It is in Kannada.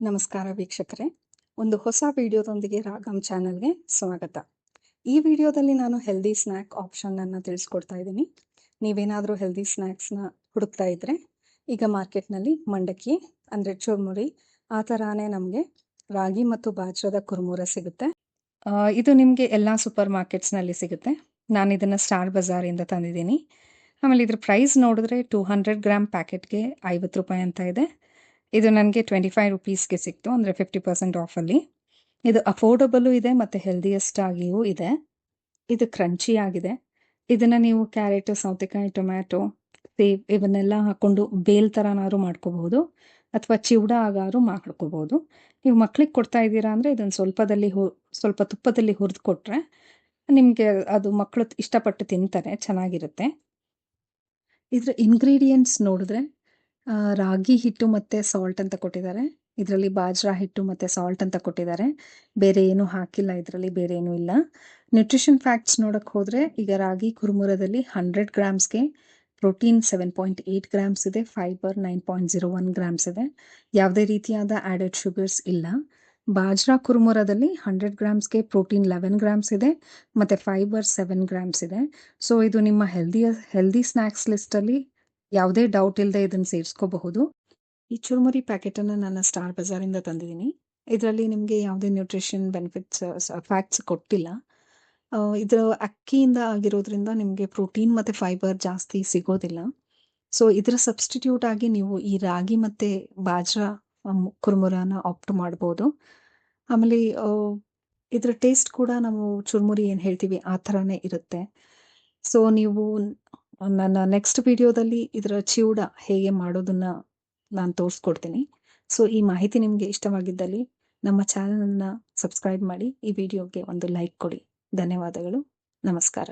ನಮಸ್ಕಾರ ವೀಕ್ಷಕರೇ. ಒಂದು ಹೊಸ ವಿಡಿಯೋದೊಂದಿಗೆ ರಾಗಮ್ ಚಾನಲ್ಗೆ ಸ್ವಾಗತ. ಈ ವಿಡಿಯೋದಲ್ಲಿ ನಾನು ಹೆಲ್ದಿ ಸ್ನ್ಯಾಕ್ ಆಪ್ಷನ್ನನ್ನು ತಿಳಿಸ್ಕೊಡ್ತಾ ಇದ್ದೀನಿ. ನೀವೇನಾದರೂ ಹೆಲ್ದಿ ಸ್ನ್ಯಾಕ್ಸ್ನ ಹುಡುಕ್ತಾ ಇದ್ರೆ, ಈಗ ಮಾರ್ಕೆಟ್ನಲ್ಲಿ ಮಂಡಕ್ಕಿ, ಅಂದರೆ ಚುರ್ಮುರಿ, ಆ ಥರಾನೇ ನಮಗೆ ರಾಗಿ ಮತ್ತು ಬಾಜ್ರದ ಕುರ್ಮುರ ಸಿಗುತ್ತೆ. ಇದು ನಿಮಗೆ ಎಲ್ಲ ಸೂಪರ್ ಮಾರ್ಕೆಟ್ಸ್ನಲ್ಲಿ ಸಿಗುತ್ತೆ. ನಾನು ಇದನ್ನು ಸ್ಟಾರ್ ಬಜಾರಿಂದ ತಂದಿದ್ದೀನಿ. ಆಮೇಲೆ ಇದ್ರ ಪ್ರೈಸ್ ನೋಡಿದ್ರೆ ಟೂ ಹಂಡ್ರೆಡ್ ಗ್ರಾಮ್ ಪ್ಯಾಕೆಟ್ಗೆ ಐವತ್ತು ರೂಪಾಯಿ ಅಂತ ಇದೆ. ಇದು ನನಗೆ ಟ್ವೆಂಟಿ ಫೈವ್ ರುಪೀಸ್ಗೆ ಸಿಕ್ತು, ಅಂದರೆ ಫಿಫ್ಟಿ ಪರ್ಸೆಂಟ್ ಆಫಲ್ಲಿ ಇದು ಅಫೋರ್ಡಬಲು ಇದೆ ಮತ್ತು ಹೆಲ್ದಿಯೆಸ್ಟ್ ಆಗಿಯೂ ಇದೆ. ಇದು ಕ್ರಂಚಿ ಆಗಿದೆ ಇದನ್ನು ನೀವು ಕ್ಯಾರೆಟ್ ಸೌತೆಕಾಯಿ ಟೊಮ್ಯಾಟೊ ಸೇವ್ ಇವನ್ನೆಲ್ಲ ಹಾಕ್ಕೊಂಡು ಬೇಲ್ ಥರನಾದ್ರು ಮಾಡ್ಕೋಬಹುದು, ಅಥವಾ ಚಿವಡ ಆಗಾರು ಮಾಡ್ಕೋಬಹುದು. ನೀವು ಮಕ್ಳಿಗೆ ಕೊಡ್ತಾ ಇದ್ದೀರಾ ಅಂದರೆ ಇದನ್ನು ಸ್ವಲ್ಪದಲ್ಲಿ ಹು, ಸ್ವಲ್ಪ ತುಪ್ಪದಲ್ಲಿ ಹುರಿದು ಕೊಟ್ಟರೆ ನಿಮಗೆ ಅದು ಮಕ್ಕಳು ಇಷ್ಟಪಟ್ಟು ತಿಂತಾರೆ, ಚೆನ್ನಾಗಿರುತ್ತೆ. ಇದರ ಇಂಗ್ರೀಡಿಯೆಂಟ್ಸ್ ನೋಡಿದ್ರೆ ರಾಗಿ ಹಿಟ್ಟು ಮತ್ತು ಸಾಲ್ಟ್ ಅಂತ ಕೊಟ್ಟಿದ್ದಾರೆ. ಇದರಲ್ಲಿ ಬಾಜ್ರಾ ಹಿಟ್ಟು ಮತ್ತು ಸಾಲ್ಟ್ ಅಂತ ಕೊಟ್ಟಿದ್ದಾರೆ. ಬೇರೆ ಏನು ಹಾಕಿಲ್ಲ, ಇದರಲ್ಲಿ ಬೇರೆ ಏನು ಇಲ್ಲ. ನ್ಯೂಟ್ರಿಷನ್ ಫ್ಯಾಕ್ಟ್ಸ್ ನೋಡಕ್ಕೆ ಹೋದರೆ, ಈಗ ರಾಗಿ ಕುರುಮುರದಲ್ಲಿ hundred ಗ್ರಾಮ್ಸ್ಗೆ protein seven point eight grams ಇದೆ fibre nine point zero one grams ಇದೆ. ಯಾವುದೇ ರೀತಿಯಾದ ಆ್ಯಡೆಡ್ ಶುಗರ್ಸ್ ಇಲ್ಲ. ಬಾಜ್ರಾ ಕುರುಮುರದಲ್ಲಿ ಹಂಡ್ರೆಡ್ ಗ್ರಾಮ್ಸ್ಗೆ ಪ್ರೋಟೀನ್ ಲೆವೆನ್ ಗ್ರಾಮ್ಸ್ ಇದೆ, ಮತ್ತು ಫೈಬರ್ ಸೆವೆನ್ ಗ್ರಾಮ್ಸ್ ಇದೆ. ಸೊ ಇದು ನಿಮ್ಮ ಹೆಲ್ದಿಯ ಹೆಲ್ದಿ ಸ್ನ್ಯಾಕ್ಸ್ ಲಿಸ್ಟಲ್ಲಿ ಯಾವುದೇ ಡೌಟ್ ಇಲ್ಲದೆ ಇದನ್ನು ಸೇರಿಸ್ಕೋಬಹುದು. ಈ ಚುರುಮುರಿ ಪ್ಯಾಕೆಟನ್ನು ನಾನು ಸ್ಟಾರ್ ಬಜಾರಿಂದ ತಂದಿದ್ದೀನಿ. ಇದರಲ್ಲಿ ನಿಮಗೆ ಯಾವುದೇ ನ್ಯೂಟ್ರಿಷನ್ ಬೆನಿಫಿಟ್ಸ್ ಫ್ಯಾಕ್ಟ್ಸ್ ಕೊಟ್ಟಿಲ್ಲ. ಇದರ ಅಕ್ಕಿಯಿಂದ ಆಗಿರೋದ್ರಿಂದ ನಿಮಗೆ ಪ್ರೋಟೀನ್ ಮತ್ತು ಫೈಬರ್ ಜಾಸ್ತಿ ಸಿಗೋದಿಲ್ಲ. ಸೊ ಇದರ ಸಬ್ಸ್ಟಿಟ್ಯೂಟ್ ಆಗಿ ನೀವು ಈ ರಾಗಿ ಮತ್ತು ಬಾಜ್ರಾ ಕುರ್ಮುರಾನ ಆಪ್ಟ್ ಮಾಡ್ಬೋದು. ಆಮೇಲೆ ಇದರ ಟೇಸ್ಟ್ ಕೂಡ ನಾವು ಚುರುಮುರಿ ಏನು ಹೇಳ್ತೀವಿ, ಆ ಥರನೇ ಇರುತ್ತೆ. ಸೊ ನೀವು ನನ್ನ ನೆಕ್ಸ್ಟ್ ವಿಡಿಯೋದಲ್ಲಿ ಇದರ ಚಿವುಡ ಹೇಗೆ ಮಾಡೋದನ್ನ ನಾನು ತೋರಿಸ್ಕೊಡ್ತೀನಿ. ಸೊ ಈ ಮಾಹಿತಿ ನಿಮಗೆ ಇಷ್ಟವಾಗಿದ್ದಲ್ಲಿ ನಮ್ಮ ಚಾನಲನ್ನು ಸಬ್ಸ್ಕ್ರೈಬ್ ಮಾಡಿ, ಈ ವಿಡಿಯೋಗೆ ಒಂದು ಲೈಕ್ ಕೊಡಿ. ಧನ್ಯವಾದಗಳು. ನಮಸ್ಕಾರ.